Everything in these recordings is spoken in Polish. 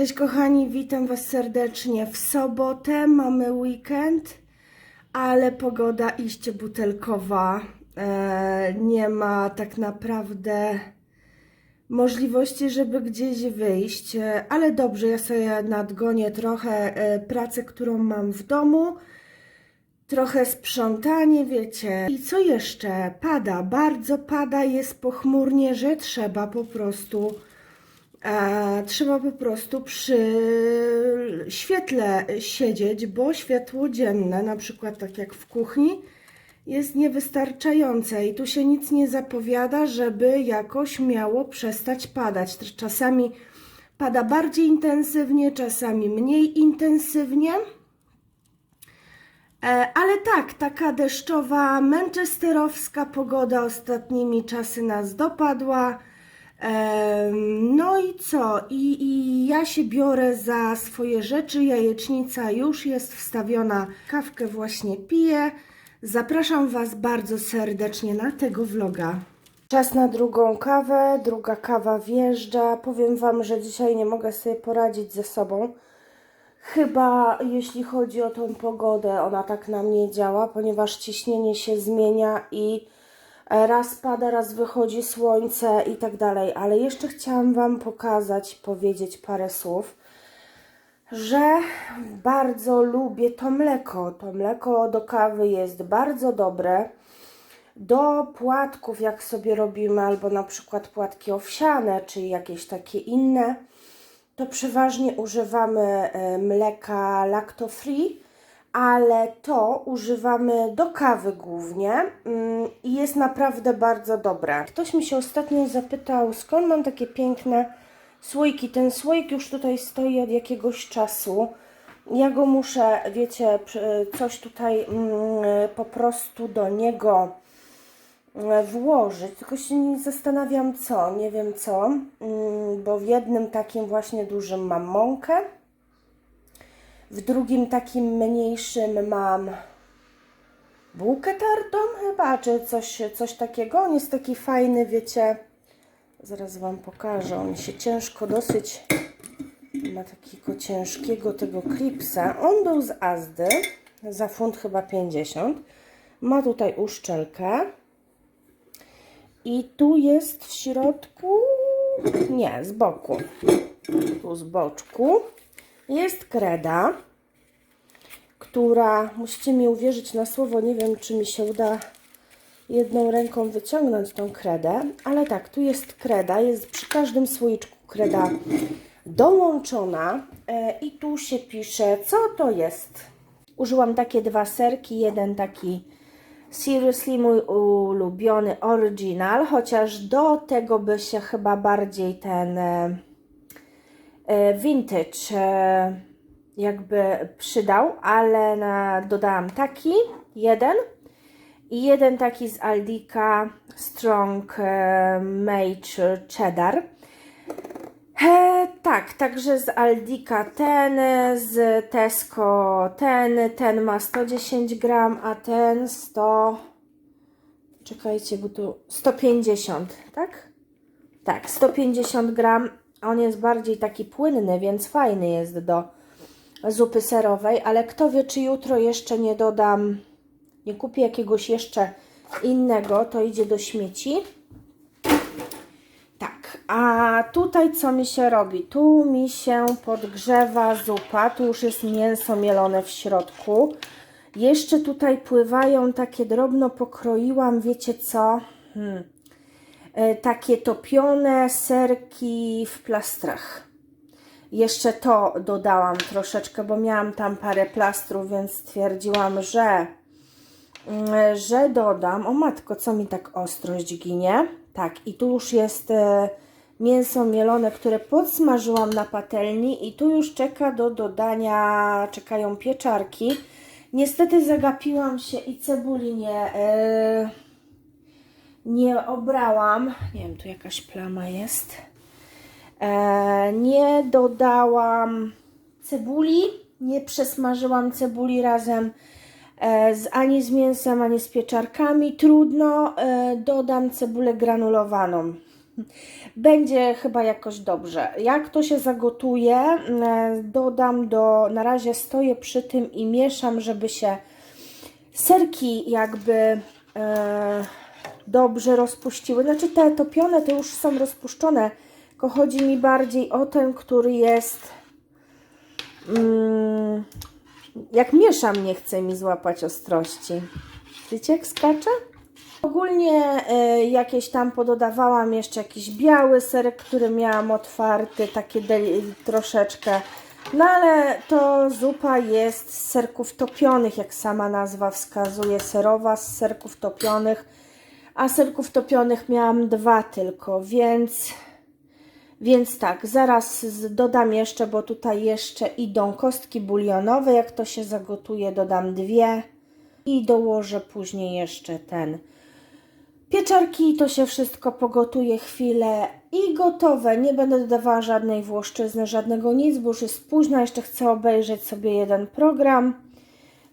Cześć kochani, witam Was serdecznie. W sobotę mamy weekend, ale pogoda iście butelkowa. E, nie ma tak naprawdę możliwości, żeby gdzieś wyjść, e, ale dobrze, ja sobie nadgonię trochę e, pracę, którą mam w domu. Trochę sprzątanie, wiecie. I co jeszcze? Pada, bardzo pada, jest pochmurnie, że trzeba po prostu e, trzeba po prostu przy świetle siedzieć, bo światło dzienne, na przykład tak jak w kuchni, jest niewystarczające i tu się nic nie zapowiada, żeby jakoś miało przestać padać. Czasami pada bardziej intensywnie, czasami mniej intensywnie. E, Ale tak, taka deszczowa, manchesterowska pogoda ostatnimi czasy nas dopadła. No i co? I, I ja się biorę za swoje rzeczy. Jajecznica już jest wstawiona. Kawkę właśnie piję. Zapraszam Was bardzo serdecznie na tego vloga. Czas na drugą kawę. Druga kawa wjeżdża. Powiem Wam, że dzisiaj nie mogę sobie poradzić ze sobą. Chyba jeśli chodzi o tą pogodę, ona tak na mnie działa, ponieważ ciśnienie się zmienia i raz pada, raz wychodzi słońce i tak dalej. Ale jeszcze chciałam Wam pokazać, powiedzieć parę słów, że bardzo lubię to mleko. To mleko do kawy jest bardzo dobre. Do płatków, jak sobie robimy, albo na przykład płatki owsiane, czy jakieś takie inne, to przeważnie używamy e, mleka lacto-free, ale to używamy do kawy głównie mm, i jest naprawdę bardzo dobre. Ktoś mi się ostatnio zapytał, skąd mam takie piękne słoiki. Ten słoik już tutaj stoi od jakiegoś czasu. Ja go muszę, wiecie, coś tutaj mm, po prostu do niego e, włożyć, tylko się nie zastanawiam co, nie wiem co, mm, bo w jednym takim właśnie dużym mam mąkę, w drugim takim mniejszym mam bułkę tartą chyba, czy coś, coś takiego. On jest taki fajny, wiecie, zaraz Wam pokażę, on się ciężko dosyć, ma takiego ciężkiego tego klipsa. On był z Azdy, za funt chyba 50. Ma tutaj uszczelkę. I tu jest w środku, nie, z boku, tu z boczku jest kreda, która, musicie mi uwierzyć na słowo, nie wiem czy mi się uda jedną ręką wyciągnąć tą kredę, ale tak, tu jest kreda, jest przy każdym słoiczku kreda dołączona e, i tu się pisze, co to jest. Użyłam takie dwa serki, jeden taki Seriously mój ulubiony original, chociaż do tego by się chyba bardziej ten e, vintage e, jakby przydał, ale na, dodałam taki jeden i jeden taki z Aldika Strong e, Mage Cheddar. E, tak, także z Aldika ten, z Tesco ten, ten ma 110 gram, a ten 100, czekajcie, bo tu 150, tak? Tak, 150 gram, on jest bardziej taki płynny, więc fajny jest do zupy serowej, ale kto wie, czy jutro jeszcze nie dodam, nie kupię jakiegoś jeszcze innego, to idzie do śmieci. Tak, a tutaj co mi się robi? Tu mi się podgrzewa zupa, tu już jest mięso mielone w środku. Jeszcze tutaj pływają takie drobno pokroiłam, wiecie co? Hmm. E, takie topione serki w plastrach. Jeszcze to dodałam troszeczkę, bo miałam tam parę plastrów, więc stwierdziłam, że Mm, że dodam, o matko, co mi tak ostrość ginie. Tak, i tu już jest e, mięso mielone, które podsmażyłam na patelni i tu już czeka do dodania, czekają pieczarki. Niestety zagapiłam się i cebuli nie, e, nie obrałam. Nie wiem, tu jakaś plama jest. E, nie dodałam cebuli, nie przesmażyłam cebuli razem e, z, ani z mięsem, ani z pieczarkami. Trudno, e, dodam cebulę granulowaną. Będzie chyba jakoś dobrze. Jak to się zagotuje, mm, dodam do. Na razie stoję przy tym i mieszam, żeby się serki jakby e, dobrze rozpuściły. Znaczy te topione to już są rozpuszczone. Tylko chodzi mi bardziej o ten, który jest. Mm, jak mieszam, nie chce mi złapać ostrości. Widzicie, jak skacze? Ogólnie e, jakieś tam pododawałam jeszcze jakiś biały serek, który miałam otwarty, takie troszeczkę. No ale to zupa jest z serków topionych, jak sama nazwa wskazuje, serowa z serków topionych. A serków topionych miałam dwa tylko, więc więc tak, zaraz dodam jeszcze, bo tutaj jeszcze idą kostki bulionowe. Jak to się zagotuje, dodam dwie i dołożę później jeszcze ten pieczarki. To się wszystko pogotuje chwilę i gotowe. Nie będę dodawała żadnej włoszczyzny, żadnego nic, bo już jest późno. Jeszcze chcę obejrzeć sobie jeden program.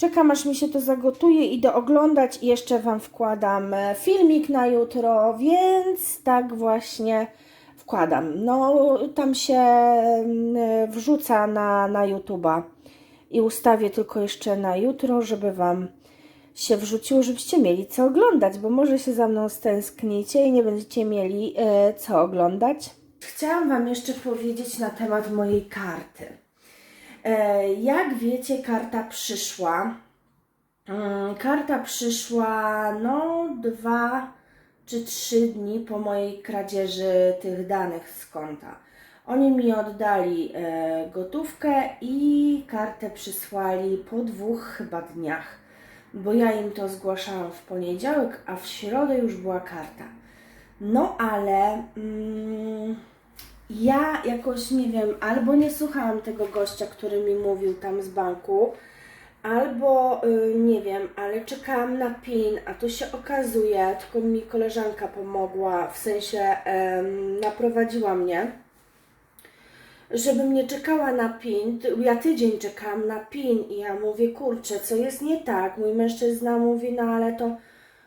Czekam aż mi się to zagotuje, idę oglądać i jeszcze Wam wkładam e, filmik na jutro, więc tak właśnie wkładam. No, tam się mm, wrzuca na, na YouTube'a i ustawię tylko jeszcze na jutro, żeby Wam się wrzuciło, żebyście mieli co oglądać, bo może się za mną stęsknicie i nie będziecie mieli e, co oglądać. Chciałam Wam jeszcze powiedzieć na temat mojej karty. E, Jak wiecie, karta przyszła. Mm, Karta przyszła no dwa czy trzy dni po mojej kradzieży tych danych z konta. Oni mi oddali e, gotówkę i kartę przysłali po dwóch chyba dniach, bo ja im to zgłaszałam w poniedziałek, a w środę już była karta. No ale mm, ja jakoś nie wiem, albo nie słuchałam tego gościa, który mi mówił tam z banku, albo y, nie wiem, ale czekałam na PIN, a tu się okazuje, tylko mi koleżanka pomogła, w sensie naprowadziła mnie, żebym nie czekała na PIN. Ja tydzień czekałam na PIN i ja mówię, kurczę, co jest nie tak? Mój mężczyzna mówi, no ale to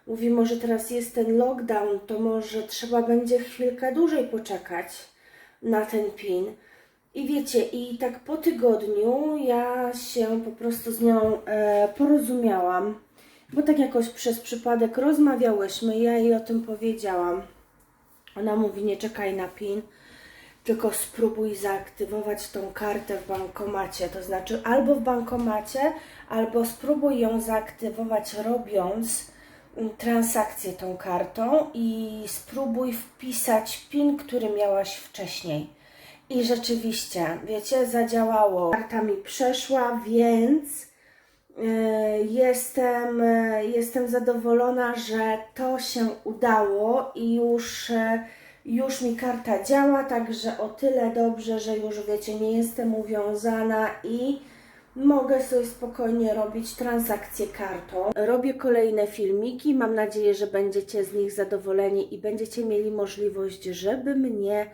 mówi, może teraz jest ten lockdown, to może trzeba będzie chwilkę dłużej poczekać na ten PIN. I wiecie, i tak po tygodniu ja się po prostu z nią e, porozumiałam, bo tak jakoś przez przypadek rozmawiałyśmy, ja jej o tym powiedziałam. Ona mówi, nie czekaj na PIN, tylko spróbuj zaaktywować tą kartę w bankomacie. To znaczy albo w bankomacie, albo spróbuj ją zaaktywować robiąc transakcję tą kartą i spróbuj wpisać PIN, który miałaś wcześniej. I rzeczywiście, wiecie, zadziałało. Karta mi przeszła, więc e, jestem, e, jestem zadowolona, że to się udało i już, e, już mi karta działa, także o tyle dobrze, że już wiecie, nie jestem uwiązana i mogę sobie spokojnie robić transakcje kartą. Robię kolejne filmiki, mam nadzieję, że będziecie z nich zadowoleni i będziecie mieli możliwość, żeby mnie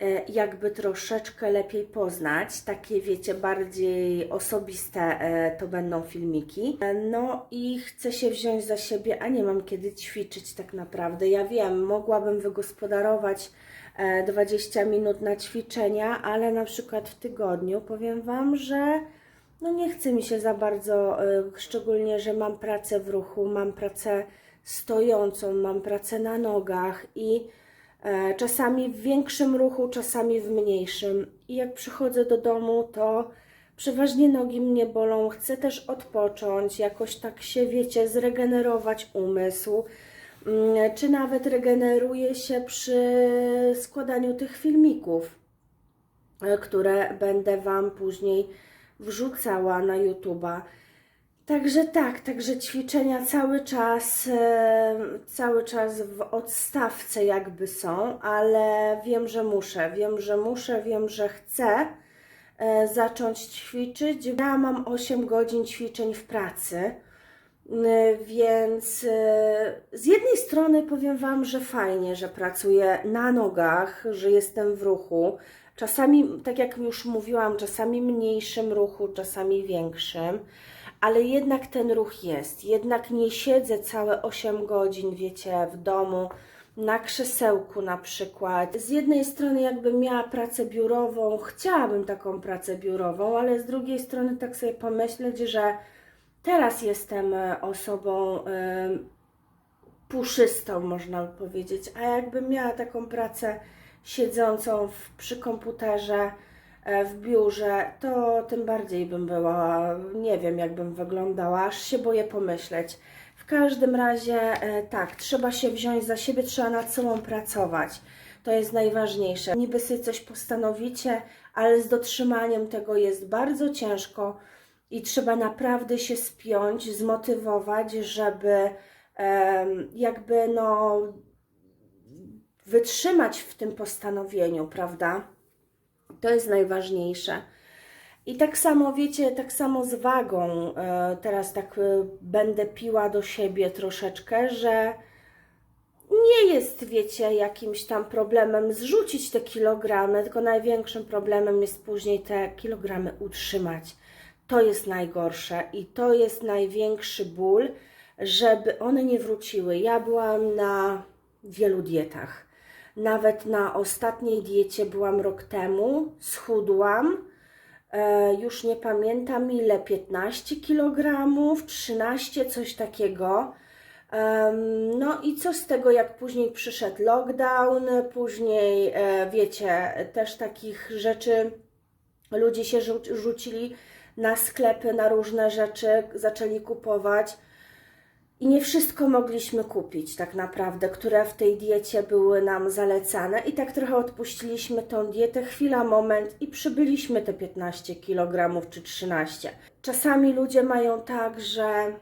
e, jakby troszeczkę lepiej poznać. Takie wiecie, bardziej osobiste e, to będą filmiki. E, No i chcę się wziąć za siebie, a nie mam kiedy ćwiczyć tak naprawdę. Ja wiem, mogłabym wygospodarować e, 20 minut na ćwiczenia, ale na przykład w tygodniu powiem Wam, że no nie chce mi się za bardzo, e, szczególnie, że mam pracę w ruchu, mam pracę stojącą, mam pracę na nogach i e, czasami w większym ruchu, czasami w mniejszym. I jak przychodzę do domu, to przeważnie nogi mnie bolą, chcę też odpocząć, jakoś tak się, wiecie, zregenerować umysł. Mm, Czy nawet regeneruje się przy składaniu tych filmików e, które będę Wam później wrzucała na YouTube'a. Także tak, także ćwiczenia cały czas, e, cały czas w odstawce jakby są, ale wiem, że muszę, wiem, że muszę, wiem, że chcę e, zacząć ćwiczyć. Ja mam 8 godzin ćwiczeń w pracy. Y, Więc z jednej strony powiem Wam, że fajnie, że pracuję na nogach, że jestem w ruchu. Czasami, tak jak już mówiłam, czasami mniejszym ruchu, czasami większym, ale jednak ten ruch jest. Jednak nie siedzę całe 8 godzin, wiecie, w domu, na krzesełku na przykład. Z jednej strony jakbym miała pracę biurową, chciałabym taką pracę biurową, ale z drugiej strony tak sobie pomyśleć, że teraz jestem e, osobą puszystą, można powiedzieć, a jakbym miała taką pracę siedzącą w, przy komputerze, e, w biurze, to tym bardziej bym była, nie wiem jak bym wyglądała, aż się boję pomyśleć. W każdym razie e, tak, trzeba się wziąć za siebie, trzeba nad sobą pracować. To jest najważniejsze. Niby sobie coś postanowicie, ale z dotrzymaniem tego jest bardzo ciężko i trzeba naprawdę się spiąć, zmotywować, żeby jakby no wytrzymać w tym postanowieniu, prawda? To jest najważniejsze. I tak samo, wiecie, tak samo z wagą. e, Teraz tak e, będę piła do siebie troszeczkę, że nie jest, wiecie, jakimś tam problemem zrzucić te kilogramy, tylko największym problemem jest później te kilogramy utrzymać. To jest najgorsze i to jest największy ból, żeby one nie wróciły. Ja byłam na wielu dietach. Nawet na ostatniej diecie byłam rok temu, schudłam. E, już nie pamiętam ile, 15 kg, 13, coś takiego. Em, No i co z tego, jak później przyszedł lockdown, później, e, wiecie, też takich rzeczy, ludzie się rzu- rzucili na sklepy, na różne rzeczy, zaczęli kupować. I nie wszystko mogliśmy kupić, tak naprawdę, które w tej diecie były nam zalecane. I tak trochę odpuściliśmy tą dietę, chwila, moment i przybyliśmy te 15 kg czy 13. Czasami ludzie mają tak, że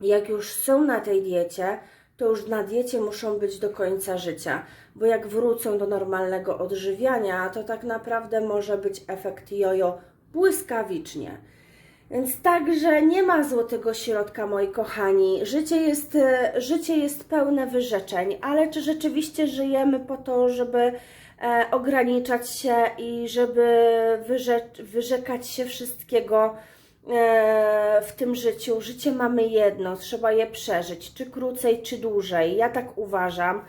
jak już są na tej diecie, to już na diecie muszą być do końca życia, bo jak wrócą do normalnego odżywiania, to tak naprawdę może być efekt jojo błyskawicznie. Więc także nie ma złotego środka, moi kochani. Życie jest, e, życie jest pełne wyrzeczeń, ale czy rzeczywiście żyjemy po to, żeby e, ograniczać się i żeby wyrze- wyrzekać się wszystkiego e, w tym życiu? Życie mamy jedno, trzeba je przeżyć, czy krócej, czy dłużej. Ja tak uważam.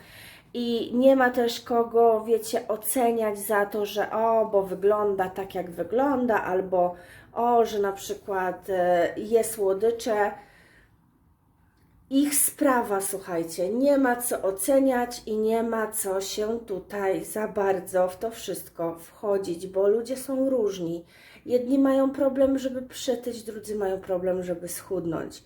I nie ma też kogo, wiecie, oceniać za to, że o, bo wygląda tak, jak wygląda, albo o, że na przykład e, je słodycze. Ich sprawa, słuchajcie, nie ma co oceniać i nie ma co się tutaj za bardzo w to wszystko wchodzić, bo ludzie są różni. Jedni mają problem, żeby przytyć, drudzy mają problem, żeby schudnąć.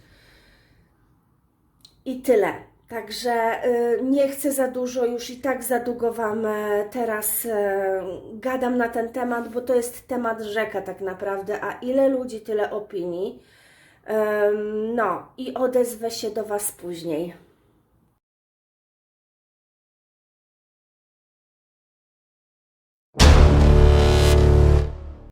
I tyle. Także y, nie chcę za dużo, już i tak za długo Wam e, teraz e, gadam na ten temat, bo to jest temat rzeka tak naprawdę, a ile ludzi, tyle opinii. No i odezwę się do Was później.